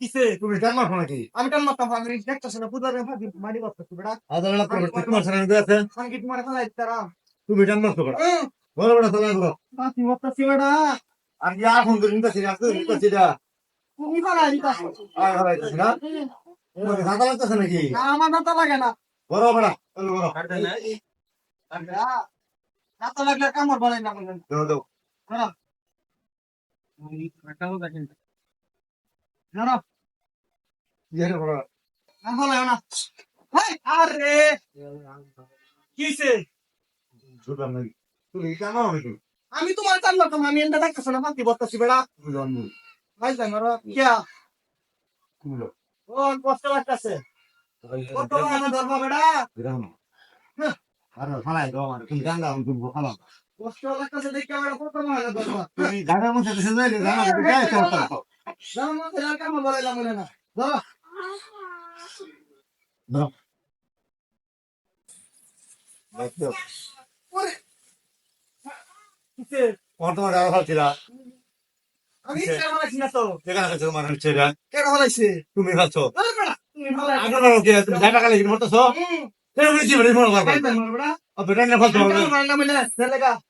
কিসে তুমি টান মারছো নাকি আমি টান মারতাম আমি দেখতেছ না বুঝার মারি করতেছি বেটা আধা বেলা পর তোমার সামনে আছে আমি কি তোমার ফেলাই তারা তুমি টান মারছো বেটা বড় বড় চালাই করো পাতি মারতাছি বেটা আর ইয়া এখন তো নিতেছি না তুই নিতেছি না তুমি ফেলাই দিতাছ আর চলো লাগলে কামড় বানাই না জানো ইয়ে বড় না ফেলাই না হেই আরে! কিসে সুতার নাকি তুমি মারো নাকি আমি তোমার টান মারতাম আমি এন্ডা দেখতেছ না? পাতি বলতাছি বেটা তুমি জানো ভাই জানো কিয়া? যাও। ও কষ্ট লাগতেছে। কত ধরবা বেটা গ্রাম। আর ফালাই দাও আমার। তুমি গাঙ্গা তুমি ফালাও কষ্ট লাগতেছে দেখে বেটা কত মানে ধরবা তুমি গাঙ্গার মধ্যে এসে যাইলে জানো তুমি গায়ে মনে না ধরো। আমি না তো? কেন তুমি তুমি বানাই আগে তুমি কি মরতেছো? কেন বলে মনে করবা। বেটা? না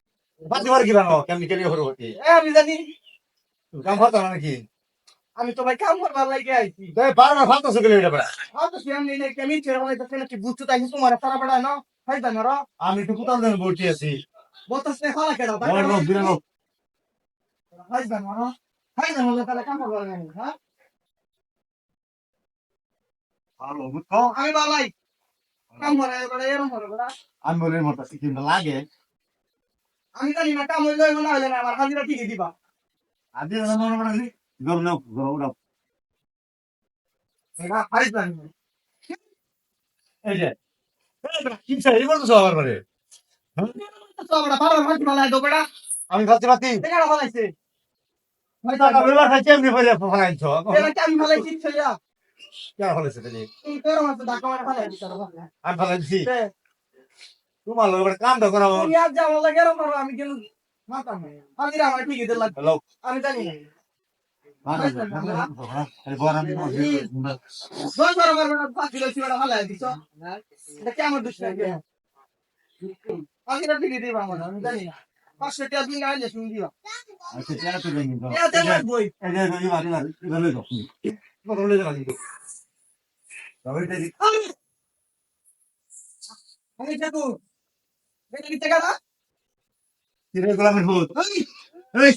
আমি কি বলে বানো? কেমনি কেলি হরো হতি। এ আমি জানি। কাম ফাতা নাকি? আমি তো ভাই কাম করবার লাগে আইছি। তাই বারবার ফালতেছো কেলি এটা বেটা আর তো সিয়াম নেই নেই কেমি চেরা বলে তো কি বুঝতে তাই তোমার সারা বড় না হাই জানো রা। আমি তো কোথাও যেন বলছি আছি। বলতাস নে খালা কেডা বড় লোক বিরা হাই জানো রা হাই জানো তাহলে কাম করবার লাগে হ্যাঁ? ভালো বুঝছ? আমি বালাই। কাম করে বড় এরম করে বড়। আমি বলে মরতাছি কিন্তু লাগে। আমি জানি না কাম হইলে না হইলে না আমার হাজিরা ঠিক দিবা। আদি না মনে মনে নি গরম নাও গরম নাও এটা হাই জানো এই যে কি চাই এই বলতেছো আমার মানে তো বড় পারো হাত বালাই দো বড় আমি ফালাইছো ফালাইছে ফালাইছি তোমার লোক এবার কামটা করাবো তুমি আজ যাওয়া লাগে করো আমি কিন্তু মাথা নেই হাজিরা আমার ঠিক দিতে লাগবে হ্যালো। আমি জানি না। লাগে আমি টাকা দিন আইলে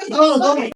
শুন